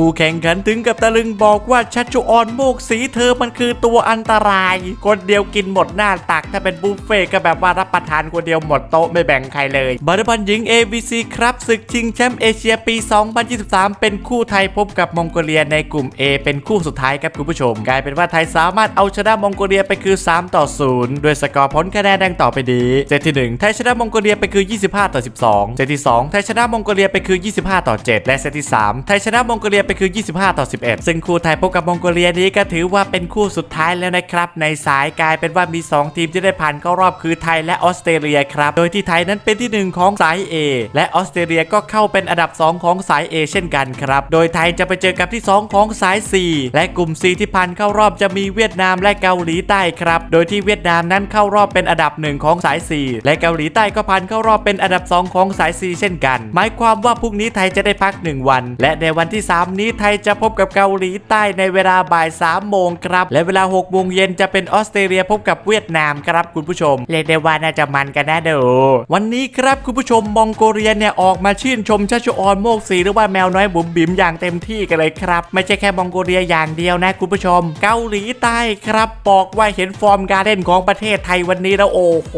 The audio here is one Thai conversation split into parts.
คู่แข่งขันถึงกับตะลึงบอกว่าชัชชุออนโมกสีเธอมันคือตัวอันตราย คนเดียวกินหมดหน้าตักถ้าเป็นบุฟเฟ่ก็แบบว่ารับประทานคนเดียวหมดโต๊ะไม่แบ่งใครเลยบอลบอลหญิง ABC ครับศึกชิงแชมป์เอเชียปี 2023 เป็นคู่ไทยพบกับมองโกเลียในกลุ่ม A เป็นคู่สุดท้ายครับคุณผู้ชม กลายเป็นว่าไทยสามารถเอาชนะมองโกเลียไปคือ 3 ต่อ0ด้วยสกอร์ผลคะแนนดังต่อไปดีเซตที่ 1 ไทยชนะมองโกเลียไปคือ 25 ต่อ 12 เซตที่ 2 ไทยชนะมองโกเลียไปคือ 25 ต่อ 7 และเซตที่ 3 ไทยชนะมองโกเลียไปคือ 25 ต่อ 11 ซึ่งคู่ไทยพบกับมองโกเลียนี้ก็ถือว่าเป็นคู่สุดท้ายแล้วนะครับ ในสายกลายเป็นว่ามี 2 ทีมที่ได้ผ่านเข้ารอบคือไทยและออสเตรเลียครับ โดยที่ไทยนั้นเป็นที่ 1 ของสาย A และออสเตรเลียก็เข้าเป็นอันดับ 2 ของสาย A เช่นกันครับ โดยไทยจะไปเจอกับที่ 2 ของสาย C และกลุ่ม C ที่ผ่านเข้ารอบจะมีเวียดนามและเกาหลีใต้ครับ โดยที่เวียดนามนั้นเข้ารอบเป็นอันดับหนึ่งของสาย C และเกาหลีใต้ก็ผ่านเข้ารอบเป็นอันดับ 2 ของสาย C เช่นกัน หมายความว่าพรุ่งนี้ไทยจะได้พัก 1 วัน และในวันที่ 3นี้ไทยจะพบกับเกาหลีใต้ในเวลาบ่าย3โมงครับ และเวลา6โมงเย็นจะเป็นออสเตรเลียพบกับเวียดนามครับคุณผู้ชมเรียกได้ว่าน่าจะมันกันนะเด้อวันนี้ครับคุณผู้ชมมองโกเลียเนี่ยออกมาชื่นชมชัชออนโมกศรีหรือว่าแมวน้อยบุ๋มบิ๋มอย่างเต็มที่กันเลยครับ ไม่ใช่แค่มองโกเลียอย่างเดียวนะคุณผู้ชม เกาหลีใต้ครับบอกว่าเห็นฟอร์มการเล่นของประเทศไทยวันนี้แล้วโอ้โห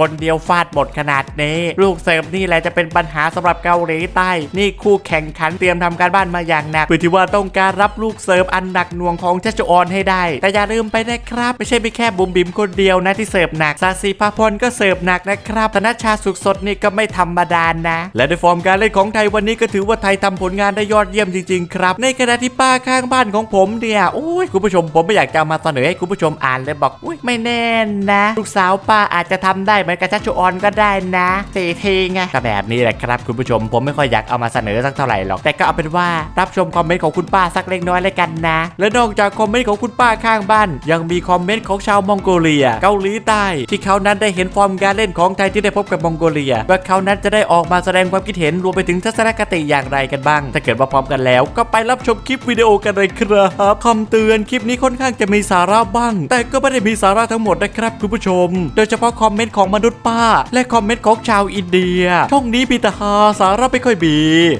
คนเดียวฟาดหมดขนาดนี้ ลูกเสิร์ฟนี่แหละจะเป็นปัญหาสำหรับเกาหลีใต้ นี่คู่แข่งขันเตรียมทำการบ้านมาอย่างหนักเพื่อที่ว่าต้องการรับลูกเสิร์ฟอันหนักหน่วงของชัชออนให้ได้ แต่อย่าลืมไปนะครับ ไม่ใช่มีแค่บุ๋มบิ๋มคนเดียวนะที่เสิร์ฟหนักซาซีพาพลก็เสิร์ฟหนักนะครับธนชชาสุขสดนี่ก็ไม่ธรรมดานะ และในฟอร์มการเล่นของไทยวันนี้ก็ถือว่าไทยทำผลงานได้ยอดเยี่ยมจริงๆครับในขณะที่ป้าข้างบ้านของผมเนี่ยโอ้ยคุณผู้ชมผมไม่อยากจะเอามาเสนอให้คุณผู้ชมอ่านเลยบอกอุ้ยไม่แน่นะ ลูกสาวป้าอาจจะทำได้เหมือนกับชัชออนก็ได้นะเตเทไงก็แบบนี้แหละครับ คุณผู้ชมผมไม่ค่อยอยากเอามาเสนอสักเท่าไหร่หรอกแต่ก็เอาเป็นว่ารับชมคอมเมนต์ของคุณป้าสักเล็กน้อยเลยกันนะ และนอกจากคอมเมนต์ของคุณป้าข้างบ้าน ยังมีคอมเมนต์ของชาวมองโกเลีย เกาหลีใต้ ที่เขานั้นได้เห็นฟอร์มการเล่นของไทยที่ได้พบกับมองโกเลียว่าเขานั้นจะได้ออกมาแสดงความคิดเห็นรวมไปถึงทัศนคติอย่างไรกันบ้าง ถ้าเกิดว่าพร้อมกันแล้ว ก็ไปรับชมคลิปวิดีโอกันเลยครับคำเตือนคลิปนี้ค่อนข้างจะมีสาระบ้าง แต่ก็ไม่ได้มีสาระทั้งหมดนะครับคุณผู้ชม โดยเฉพาะคอมเมนต์ของมนุษย์ป้า และคอมเมนต์ของชาวอินเดียช่องนี้มีแต่ฮาสาระไม่ค่อยมี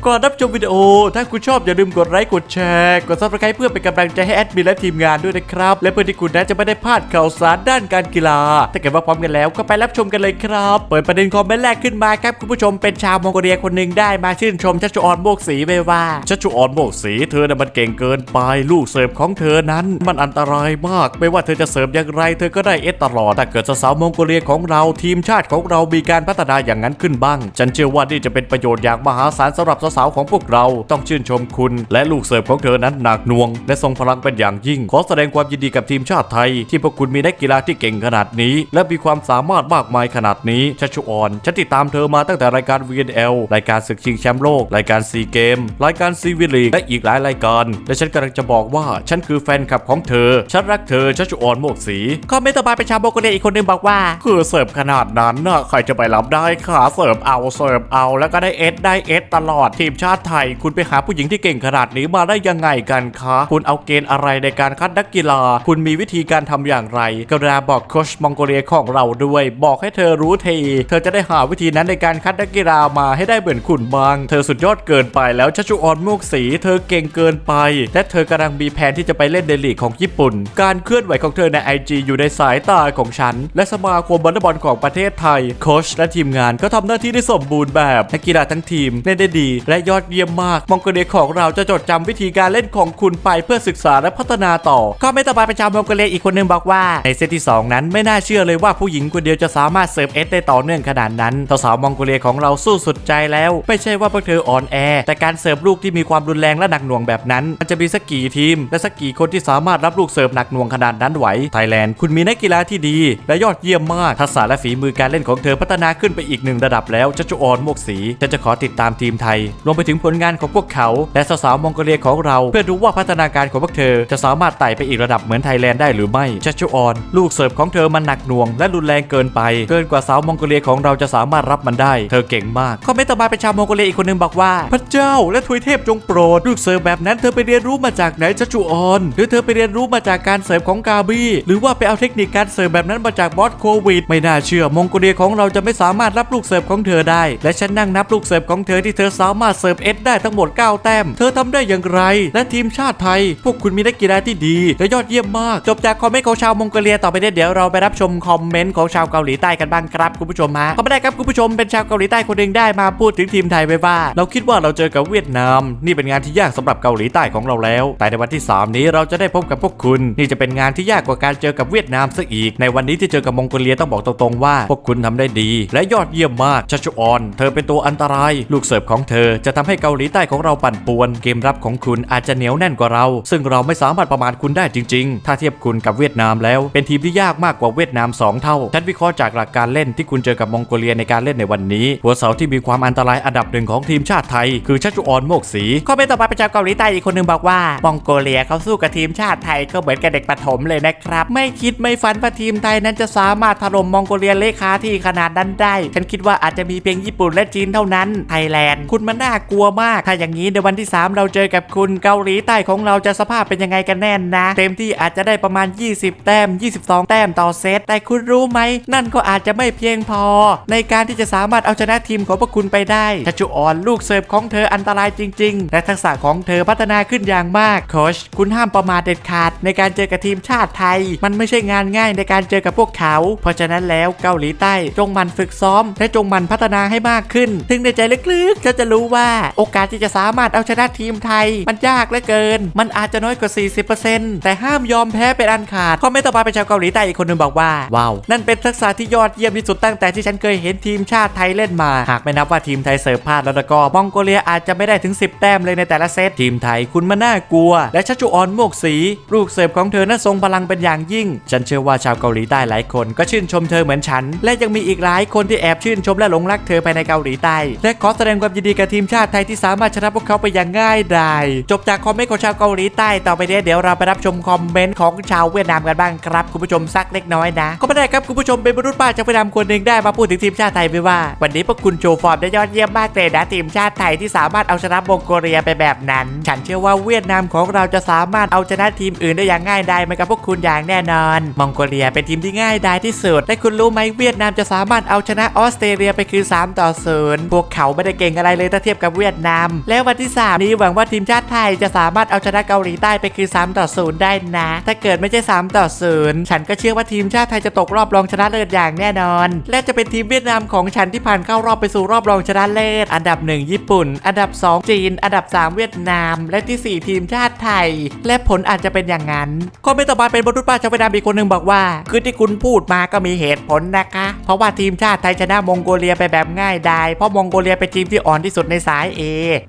ก่อนรับชมวิดีโอถ้าคุณชอบอย่าลืมกดไลค์กดแชร์กดซับสไครต์เพื่อเป็นกำลังใจให้แอดมินและทีมงานด้วยนะครับ และเพื่อที่คุณนั้นจะไม่ได้พลาดข่าวสารด้านการกีฬาถ้าเกิดว่าพร้อมกันแล้วก็ไปรับชมกันเลยครับ เปิดประเด็นคอมเมนต์แรกขึ้นมาครับคุณผู้ชมเป็นชาวมองโกเลียคนหนึ่งได้มาชื่นชมชัชออนโมกสีไปว่าชัชออนโมกสีเธอน่ะมันเก่งเกินไปลูกเสิร์ฟของเธอนั้น มันอันตรายมาก ไม่ว่าเธอจะเสิร์ฟอย่างไรเธอก็ได้เอสตลอดถ้าเกิดสาวมองโกเลียของเราทีมชาติของเรามีการพัฒนาอย่างนั้นขึ้นบ้าง ฉันเชื่อว่านี่จะเป็นประโยชน์อย่างมหาศาลสำหรับสาวๆของพวกเราต้องชื่นชมคุณ และลูกเสิร์ฟของเธอนั้นหนักหน่วง และทรงพลังเป็นอย่างยิ่ง ขอแสดงความยินดีกับทีมชาติไทย ที่พวกคุณมีนักกีฬาที่เก่งขนาดนี้ และมีความสามารถมากมายขนาดนี้ชัชออนฉันติดตามเธอมาตั้งแต่รายการ VNL รายการศึกชิงแชมป์โลก รายการซีเกม รายการซีวิลีและอีกหลายรายการ และฉันกำลังจะบอกว่าฉันคือแฟนคลับของเธอ ฉันรักเธอชัชออนโมกสีคอมเมนต์ต่อไปเป็นชาวโมโกเลียอีกคนหนึงบอกว่า คือเสิร์ฟขนาดนั้นน่ะใครจะไปรับได้ขาเสิร์ฟเอาเสิร์ฟเอา แล้วก็ได้เอสได้เอสตลอดทีมชาติไทย คุณไปหาผู้หญิงที่เก่งขนาดนี้มาได้ยังไงกันคะ คุณเอาเกณฑ์อะไรในการคัดนักกีฬา คุณมีวิธีการทำอย่างไร กรุณาบอกโคชมองโกเลียของเราด้วย บอกให้เธอรู้ที เธอจะได้หาวิธีนั้นในการคัดนักกีฬามาให้ได้เหมือนคุณบ้าง เธอสุดยอดเกินไปแล้วชัชุออนมุกสี เธอเก่งเกินไป และเธอกำลังมีแผนที่จะไปเล่นในลีกของญี่ปุ่น การเคลื่อนไหวของเธอใน IG อยู่ในสายตาของฉัน และสมาคมวอลเลย์บอลของประเทศไทย โคชและทีมงานก็ทำหน้าที่ได้สมบูรณ์แบบนักกีฬาทั้งทีมเล่นได้ดี และยอดเยี่ยมมากมองโกเลียของเราจะจดจำวิธีการเล่นของคุณไปเพื่อศึกษาและพัฒนาต่อก็ไม่ต่อไปป็นชาวมงกเลียอีกคนหนึงบอกว่า ในเซตที่ 2 นั้นไม่น่าเชื่อเลยว่าผู้หญิงคนเดียวจะสามารถเสิร์ฟเอสได้ต่อเนื่องขนาดนั้นสาวมองโกเลียของเราสู้สุดใจแล้ว ไม่ใช่ว่าพวกเธออ่อนแอ แต่การเสิร์ฟลูกที่มีความรุนแรงและหนักหน่วงแบบนั้น มันจะมีสักกี่ทีม และสักกี่คนที่สามารถรับลูกเสิร์ฟหนักหน่วงขนาดนั้นไหวไทยแลนด์คุณมีนักกีฬาที่ดี และยอดเยี่ยมมากทักษะและฝีมือการเล่นของเธอพัฒนาขึ้นไปอีกหนึ่งระดับแล้วจะจุออนโมกสีฉันจะขอติดตามทีมไทยรวมไปถึงผลงานของพวกเขา และสาวๆมองโกเลียของเรา เพื่อดูว่าพัฒนาการของพวกเธอ จะสามารถไต่ไปอีกระดับเหมือนไทยแลนด์ได้หรือไม่ชัชชุออน ลูกเสิร์ฟของเธอมันหนักหน่วง และรุนแรงเกินไป เกินกว่าสาวมองโกเลียของเราจะสามารถรับมันได้ เธอเก่งมากคอมเมนต์ต่อมาเป็นชาวมองโกเลียอีกคนหนึงบอกว่า พระเจ้า และทวยเทพจงโปรดลูกเสิร์ฟแบบนั้นเธอไปเรียนรู้มาจากไหนชัชชุออนหรือเธอไปเรียนรู้มาจากการเสิร์ฟของกาบี้หรือว่าไปเอาเทคนิคการเสิร์ฟแบบนั้นมาจากบอสโควิดไม่น่าเชื่อมองโกเลียของเราจะไม่สามารถรับลูกเสิร์ฟของเธอได้ และฉันนั่งนับลูกเสิร์ฟของเธอที่เธอสามารถเสิร์ฟเอสได้ทั้งหมด 9 แต้มเธอทำได้อย่างไร และทีมชาติไทย พวกคุณมีนักกีฬาที่ดีและยอดเยี่ยมมาก จบจากคอมเมนต์ของชาวมองโกเลียต่อไปเนี่ยเดี๋ยวเราไปรับชมคอมเมนต์ของชาวเกาหลีใต้กันบ้างครับคุณผู้ชมฮะก็ไม่ได้ครับคุณผู้ชมเป็นชาวเกาหลีใต้คนหนึ่งได้มาพูดถึงทีมไทยไว้ว่า เราคิดว่าเราเจอกับเวียดนาม นี่เป็นงานที่ยากสำหรับเกาหลีใต้ของเราแล้ว แต่ในวันที่ 3 นี้เราจะได้พบกับพวกคุณ นี่จะเป็นงานที่ยากกว่าการเจอกับเวียดนามซะอีก ในวันนี้ที่เจอกับมองโกเลียต้องบอกตรงๆว่า พวกคุณทำได้ดี และยอดเยี่ยมมากชัชออน เธอเป็นตัวอันตราย ลูกเสิร์ฟของเธอจะทำให้เกาหลีใต้ของเราปั่นป่วนเกมรับของคุณอาจจะเหนียวแน่นกว่าเรา ซึ่งเราไม่สามารถประมาทคุณได้จริง ๆ ถ้าเทียบคุณกับเวียดนามแล้ว เป็นทีมที่ยากมากกว่าเวียดนามสองเท่า ฉันวิเคราะห์จากหลักการเล่นที่คุณเจอกับมองโกเลียในการเล่นในวันนี้ หัวเสาที่มีความอันตรายอันดับหนึ่งของทีมชาติไทย คือชัชุออนโมกศรีข้อเป็นต่อไปป็นชาวเกาหลีใต้อีกคนหนึ่งบอกว่ามองโกเลียเขาสู้กับทีมชาติไทยก็เหมือนกับเด็กประถมเลยนะครับไม่คิดไม่ฝันว่าทีมไทยนั้นจะสามารถถล่มมองโกเลียเลขาที่ขนาดนั้นได้ ฉันคิดว่าอาจจะมีเพียงญี่ปุ่นและจีนเท่านั้นไทยแลนด์คุณมันน่ากลัวมากถ้าอย่างนี้ในวันที่3 เราเจอกับคุณเกาหลีใต้ของเราจะสภาพเป็นยังไงกันแน่นะ เต็มที่อาจจะได้ประมาณ 20 แต้ม 22 แต้มต่อเซต แต่คุณรู้ไหม นั่นก็อาจจะไม่เพียงพอ ในการที่จะสามารถเอาชนะทีมของพวกคุณไปได้ชัชออนลูกเสิร์ฟของเธออันตรายจริง ๆ และทักษะของเธอพัฒนาขึ้นอย่างมากโคชคุณห้ามประมาทเด็ดขาด ในการเจอกับทีมชาติไทย มันไม่ใช่งานง่ายในการเจอกับพวกเขา เพราะฉะนั้นแล้วเกาหลีใต้จงมันฝึกซ้อม และจงมันพัฒนาให้มากขึ้น ถึงในใจลึกๆจะจะรู้ว่าโอกาสที่จะสามารถเอาชนะทีมไทย มันยากเหลือเกิน มันอาจจะน้อยกว่า 40%แต่ห้ามยอมแพ้เป็นอันขาดคอมเมนต์ต่อไปเป็นชาวเกาหลีใต้อีกคนหนึงบอกว่าว้าวนั่นเป็นทักษะที่ยอดเยี่ยมที่สุดตั้งแต่ที่ฉันเคยเห็นทีมชาติไทยเล่นมา หากไม่นับว่าทีมไทยเสิร์ฟพลาดแล้วก็มองโกเลียอาจจะไม่ได้ถึง 10 แต้มเลยในแต่ละเซตทีมไทยคุณมันน่ากลัว และชัชจุออนโมกศรีลูกเสิร์ฟของเธอนั้นทรงพลังเป็นอย่างยิ่ง ฉันเชื่อว่าชาวเกาหลีใต้หลายคนก็ชื่นชมเธอเหมือนฉัน และยังมีอีกหลายคนที่แอบชื่นชมและหลงรักเธอภายในเกาหลีใต้และขอแสดงความยินดีกับทีมชาติไทยที่สามารถชนะพวกเขาไปอย่างง่ายดายจบจากคอมเมนต์ของชาวเกาหลีใต้ต่อไปเนี้ยเดี๋ยวเราไปรับชมคอมเมนต์ของชาวเวียดนามกันบ้างครับคุณผู้ชมสักเล็กน้อยนะก็ไม่ได้ครับคุณผู้ชมเป็นมนุษย์ป้าจากเวียดนามคนหนึ่งได้มาพูดถึงทีมชาติไทยไปว่า วันนี้พวกคุณโชว์ฟอร์มได้ยอดเยี่ยมมากเลยนะทีมชาติไทยที่สามารถเอาชนะมองโกเลียไปแบบนั้น ฉันเชื่อว่าเวียดนามของเราจะสามารถเอาชนะทีมอื่นได้อย่างง่ายดายเหมือนกับพวกคุณอย่างแน่นอน มองโกเลียเป็นทีมที่ง่ายดายที่สุดและคุณรู้ไหมเวียดนามจะสามารถเอาชนะออสเตรเลียไปคือ 3 ต่อ 0 พวกเขาไม่ได้เก่งอะไรเลยถ้าเทียบกับเวียดนาม แล้ววันที่ 3นี้หวังว่าทีมชาติไทยจะสามารถเอาชนะเกาหลีใต้ไปคือ3ต่อ0ได้นะ ถ้าเกิดไม่ใช่3ต่อ0ฉันก็เชื่อว่าทีมชาติไทยจะตกรอบรองชนะเลิศอย่างแน่นอน และจะเป็นทีมเวียดนามของฉันที่ผ่านเข้ารอบไปสู่รอบรองชนะเลิศอันดับ 1 ญี่ปุ่น อันดับ 2 จีน อันดับ 3 เวียดนาม และที่ 4 ทีมชาติไทย และผลอาจจะเป็นอย่างนั้นก็ไม่ต่อมาเป็นบรรลุป้าชาวเวียดนามอีกคนหนึ่งบอกว่า คือที่คุณพูดมาก็มีเหตุผลนะคะ เพราะว่าทีมชาติไทยชนะมองโกเลียไปแบบง่ายดายเพราะมองโกเลียเป็นทีมที่อ่อนที่สุดในสาย A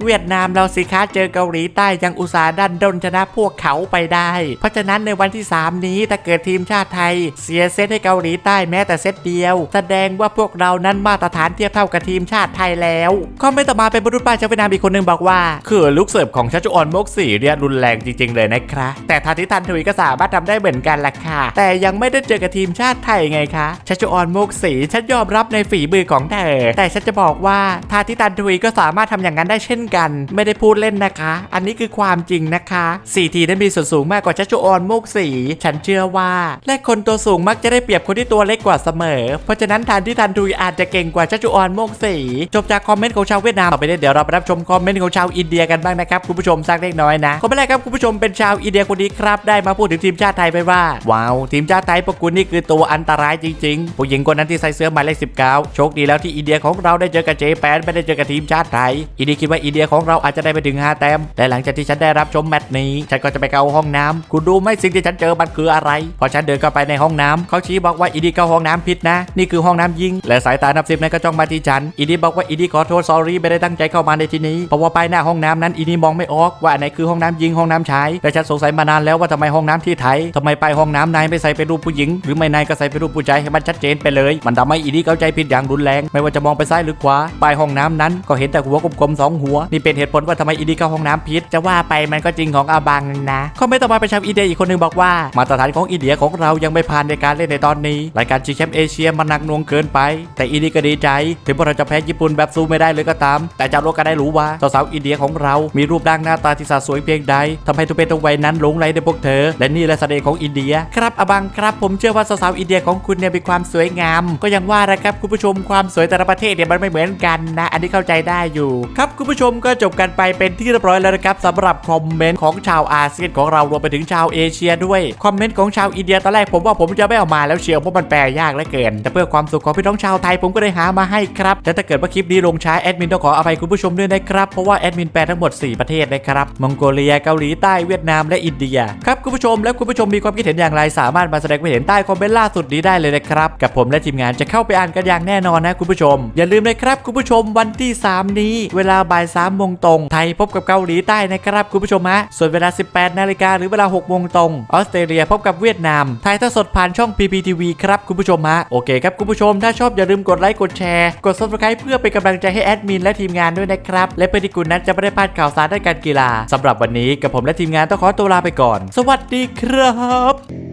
เวียดนามเราสิคะเจอเกาหลีใต้ยังอุตสาห์ดันด้นชนะพวกเขาไปได้ เพราะฉะนั้นในวันที่ 3 นี้ถ้าเกิดทีมชาติไทย เสียเซตให้เกาหลีใต้แม้แต่เซตเดียว แสดงว่าพวกเรานั้นมาตรฐานเทียบเท่ากับทีมชาติไทยแล้วก็ไม่ต่อมาเป็นบรรลุป้าชาวเวียดนามอีกคนหนึ่งบอกว่าคือลูกเสิร์ฟของชัชจุออนมกสีเนี่ยรุนแรงจริง ๆ เลยนะครับ แต่ทาทิตันทวีก็สามารถทำได้เหมือนกันล่ะค่ะ แต่ยังไม่ได้เจอกับทีมชาติไทยไงคะชัชจุออนมกสีฉันยอมรับในฝีมือของเธอแต่ฉันจะบอกว่าทาทิตันทวีก็สามารถทำอย่างนั้นได้เช่นกัน ไม่ได้พูดเล่นนะคะ อันนี้คือความจริงนะคะสี่ทีนั้นมีส่วนสูงมากกว่าชัชจุออนโมกสี ฉันเชื่อว่า และคนตัวสูงมักจะได้เปรียบคนที่ตัวเล็กกว่าเสมอ เพราะฉะนั้นทานที่ทันทุยอาจจะเก่งกว่าชัชจุออนโมกสี จบจากคอมเมนต์ของชาวเวียดนามต่อไปเนี่ยเดี๋ยวเราไปรับชมคอมเมนต์ของชาวอินเดียกันบ้างนะครับคุณผู้ชมสักเล็กน้อยนะก็ไม่ได้ครับคุณผู้ชมเป็นชาวอินเดียคนนี้ครับได้มาพูดถึงทีมชาติไทยไปว่าว้าวทีมชาติไทยพวกคุณนี่คือตัวอันตรายจริงๆ ผู้หญิงคนนั้นที่ใส่เสื้อหมายเลข19โชคดีแล้วที่อินเดียของเราได้เจอกับเจแปนไม่ได้เจอกับทีมชาติไทยอินเดียคิดว่าอินเดียของเราอาจจะได้ไปถึง 5 แต้มแต่หลังจากที่ฉันได้รับชมแมตช์นี้ ฉันก็จะไปเข้าห้องน้ำคุณรู้ไหมสิ่งที่ฉันเจอมันคืออะไร พอฉันเดินเข้าไปในห้องน้ำเขาชี้บอกว่าอินเดีเข้าห้องน้ำผิดนะ นี่คือห้องน้ำยิง และสายตานับสิบนั้นก็จ้องมาที่ฉันอินเดีบอกว่าอินเดีขอโทษ sorry ไม่ได้ตั้งใจเข้ามาในที่นี้ เพราะว่าป้ายหน้าห้องน้ำนั้นอินเดีมองไม่ออกว่าอันไหนคือห้องน้ำยิงห้องน้ำชายและฉันสงสัยมานานแล้วว่าทำไมห้องน้ำที่ไทยทำไมป้ายห้องน้ำนายไม่ใส่เป็นรูปผู้หญิง หรือไม่นายก็ใส่เป็นรูปผู้ชายให้มันชัดเจนไปเลย มันทำให้อินเดีเข้าใจผิดอย่างรุนแรง ไม่ว่าจะมองไปซ้ายหรือขวาป้ายห้องน้ำนั้นก็เห็นแต่หัวกลมๆสองหัวนี่เป็นเหตุผลว่าทำไมอินเดียเข้าห้องน้ำผิดจะว่าไปมันก็จริงของอาบังนะเขาไม่ต่อมาเป็นชาวอินเดียอีกคนหนึงบอกว่า มาตรฐานของอินเดียของเรายังไม่ผ่านในการเล่นในตอนนี้รายการชิงแชมป์เอเชียมันหนักหน่วงเกินไป แต่อินเดียก็ดีใจ ถึงพวกเราจะแพ้ญี่ปุ่นแบบสู้ไม่ได้เลยก็ตาม แต่เจ้าโลกก็ได้รู้ว่าสาวๆอินเดียของเรา มีรูปร่างหน้าตาที่สสวยเพียงใดทำให้ทุกเพศทุกวัยนั้นหลงไหลในพวกเธอ และนี่แหละเสน่ห์ของอินเดีย ครับอาบังครับ ผมเชื่อว่าสาวๆอินเดียของคุณเนี่ยมีความสวยงาม ก็ยังว่านะครับคุณผู้ชมความสวยแต่ละประเทศเนี่ยมันไม่เหมือนกันนะ อันนี้เข้าใจได้อยู่ ครับคุณผู้ชมก็จบกันไปเป็นที่เรียบร้อยแล้วนะครับสำหรับคอมเมนต์ของชาวอาเซียนของเรารวมไปถึงชาวเอเชียด้วยคอมเมนต์ของชาวอินเดียตอนแรกผมว่าผมจะไม่เอามาแล้วเชียวเพราะมันแปลยากเหลือเกิน แต่เพื่อความสุขของพี่น้องชาวไทยผมก็ได้หามาให้ครับและถ้าเกิดว่าคลิปนี้ลงช้าแอดมินต้องขออภัยคุณผู้ชมด้วยนะครับเพราะว่าแอดมินแปลทั้งหมด 4 ประเทศนะครับมองโกเลียเกาหลีใต้เวียดนามและอินเดียครับคุณผู้ชมแล้วคุณผู้ชมมีความคิดเห็นอย่างไรสามารถมาแสดงความเห็นใต้คอมเมนต์ล่าสุดนี้ได้เลยนะครับกับผมและทีมงานจะเข้าไปอ่านกันอย่างแน่นอนนะคุณผู้ชม อย่าลืมนะครับคุณผู้ชมวันที่ 3 นี้ เวลาบ่าย3โมงตรงไทยพบกับเกาหลีใต้นะครับคุณผู้ชมฮะส่วนเวลา 18 นาฬิกาหรือเวลา6โมงตรงออสเตรเลียพบกับเวียดนามถ่ายทอดสดผ่านช่อง PPTV ครับคุณผู้ชมฮะโอเคครับคุณผู้ชมถ้าชอบอย่าลืมกดไลค์กดแชร์กด subscribe เพื่อเป็นกำลังใจให้แอดมินและทีมงานด้วยนะครับและเพื่อที่คุณนั้นจะไม่ได้พลาดข่าวสารด้านการกีฬาสำหรับวันนี้กับผมและทีมงานต้องขอตัวลาไปก่อน สวัสดีครับ